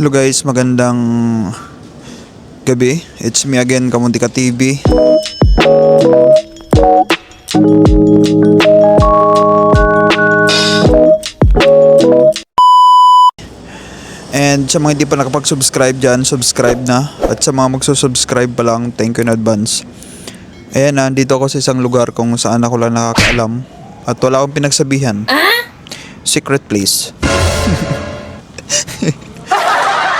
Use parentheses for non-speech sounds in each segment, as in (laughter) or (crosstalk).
Hello guys, magandang gabi. It's me again, Kamuntika TV. And sa mga hindi pa nakapag-subscribe dyan, subscribe na. At sa mga magsusubscribe pa lang, thank you in advance. Ayan, nandito ako sa isang lugar kung saan ako lang nakakaalam. At wala akong pinagsabihan. Secret place. (laughs)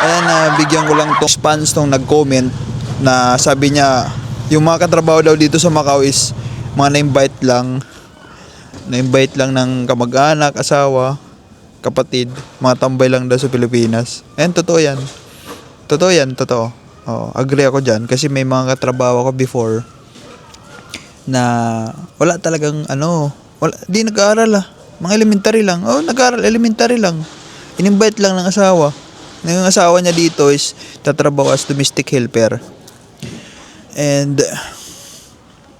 Ayan, na bigyan ko lang tong fans tong nag-comment na sabi niya, yung mga katrabaho daw dito sa Macau is mga na-invite lang. Na-invite lang ng kamag-anak, asawa, kapatid, mga tambay lang daw sa Pilipinas. Ayan, totoo yan. Totoo yan, totoo. Oh, agree ako dyan kasi may mga katrabaho ako before na wala talagang ano, wala, di nag-aaral ah. Mga elementary lang. Oh, nag-aaral, elementary lang. In-invite lang ng asawa. Yung asawa niya dito is tatrabaho as domestic helper. And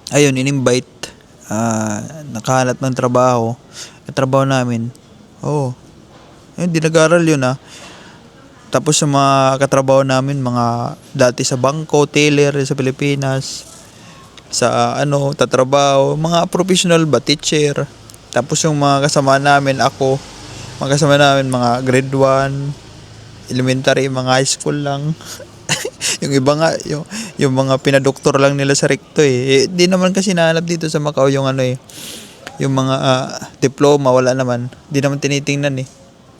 ayun, in-invite. ah nakahanap ng trabaho. Ang trabaho namin. Oh. Ayun, di nag-aaral yun ah. Tapos yung mga katrabaho namin, mga dati sa bangko, teller sa Pilipinas, sa ano, tatrabaho, mga professional ba, teacher. Tapos yung mga kasama namin, ako, mga kasama namin, mga grade 1, elementary, mga high school lang. (laughs) yung iba nga, yung, yung mga pinadoktor lang nila sa recto eh. eh. Di naman kasi nahanap dito sa Macau yung ano eh, yung mga ah, diploma, wala naman. Di naman tinitingnan eh.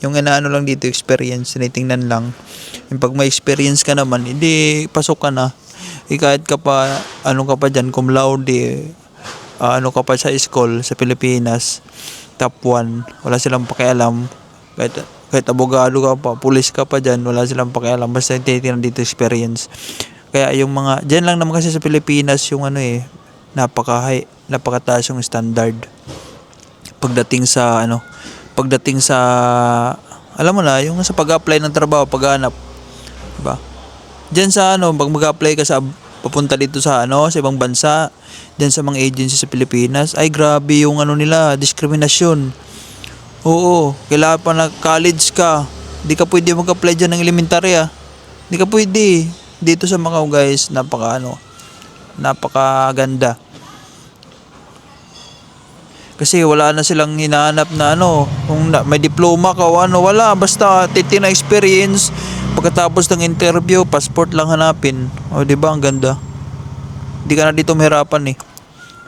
Yung inaano lang dito, experience, tinitingnan lang. Yung pag may experience ka naman, hindi pasok ka na. Eh, kahit ka pa, ano ka pa dyan, cum laude, ah, ano ka pa sa school sa Pilipinas, top 1, wala silang pakialam. Kahit, kahit abogado ka pa, pulis ka pa dyan, wala silang pakialam. Basta yung tinitingnan dito experience. Kaya yung mga, dyan lang naman kasi sa Pilipinas yung ano eh, napaka napakataas yung standard. Pagdating sa ano, pagdating sa alam mo na, yung sa pag-apply ng trabaho, paghanap, 'di ba? Diyan sa ano, pag mag-apply ka sa papunta dito sa ano, sa ibang bansa, diyan sa mga agency sa Pilipinas, ay grabe yung ano nila, diskriminasyon. Oo, kailangan pa na college ka. Di ka pwede mag-apply dyan ng elementary ah. Di ka pwede. Dito sa Macau guys, napaka ano, napakaganda. Kasi wala na silang hinahanap na ano, kung na, may diploma ka o ano, wala. Basta titina experience, pagkatapos ng interview, passport lang hanapin. O, di ba? Ang ganda. Hindi ka na dito mahirapan eh.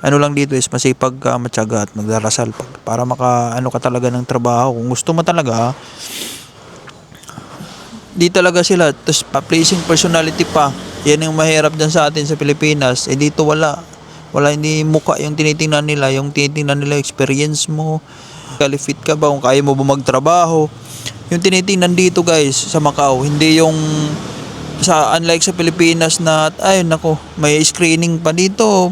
Ano lang dito is masipag ka, matyaga at magdarasal para maka ano ka talaga ng trabaho. Kung gusto mo talaga, di talaga sila. Tapos pa-placing personality pa. Yan yung mahirap dyan sa atin sa Pilipinas. Eh dito wala. Wala hindi muka yung tinitingnan nila. Yung tinitingnan nila experience mo. Kalifit ka ba? Kung kaya mo ba magtrabaho. Yung tinitingnan dito guys sa Macau. Hindi yung sa unlike sa Pilipinas na ay nako may screening pa dito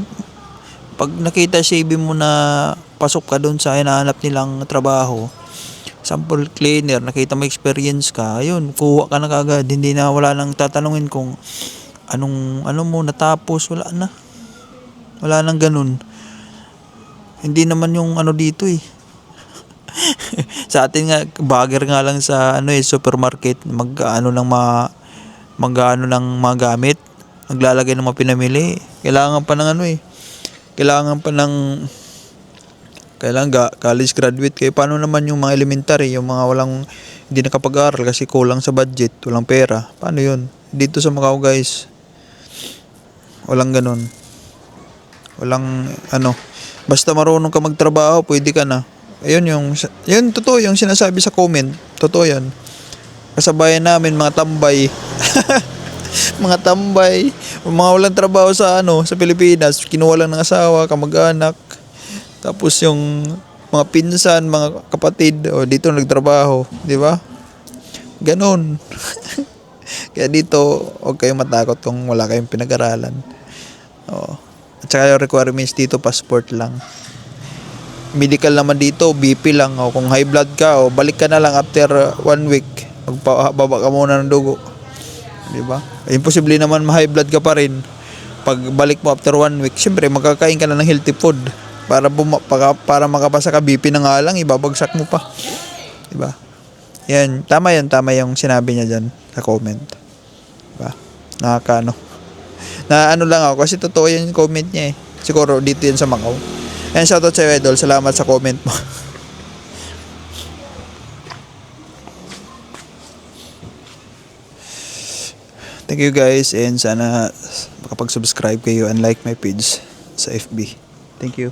pag nakita CV mo na pasok ka doon sa hinahanap nilang trabaho sample cleaner, nakita mo experience ka, ayun, kuha ka na kagad. Hindi na wala nang tatanungin kung anong ano mo natapos, wala na. Wala nang ganun. Hindi naman yung ano dito eh. (laughs) sa atin nga bagger nga lang sa ano eh supermarket mag ano lang mga mag ano lang mga gamit naglalagay ng mga pinamili kailangan pa ng ano eh kailangan pa ng kailangan ga, college graduate. Kayo paano naman yung mga elementary yung mga walang hindi nakapag-aral kasi kulang sa budget walang pera. Paano yun? Dito sa Macau guys walang ganun. Walang ano basta marunong ka magtrabaho pwede ka na. Ayun yung yun totoo yung sinasabi sa comment. Totoo yan kasabayan namin mga tambay (laughs) mga tambay mga walang trabaho sa ano sa Pilipinas kinuha lang ng asawa kamag-anak tapos yung mga pinsan mga kapatid o dito nagtrabaho di ba ganon (laughs) kaya dito huwag kayong matakot kung wala kayong pinag-aralan Oo. at saka yung requirements dito passport lang medical naman dito, BP lang. O kung high blood ka, o balik ka na lang after uh, one week. Magbaba ka muna ng dugo. Di ba? Imposible naman ma-high blood ka pa rin. Pag balik mo after one week, syempre magkakain ka na ng healthy food. Para, buma, para, para makapasa ka, BP na nga lang, ibabagsak mo pa. Di ba? Yan, tama yan, tama yung sinabi niya dyan sa comment. Diba? Nakaka ano. Na ano lang ako, kasi totoo yung comment niya eh. Siguro dito yan sa Macau. And shoutout sa Idol, salamat sa comment mo. (laughs) Thank you guys and sana makapag-subscribe kayo and like my page sa FB. Thank you.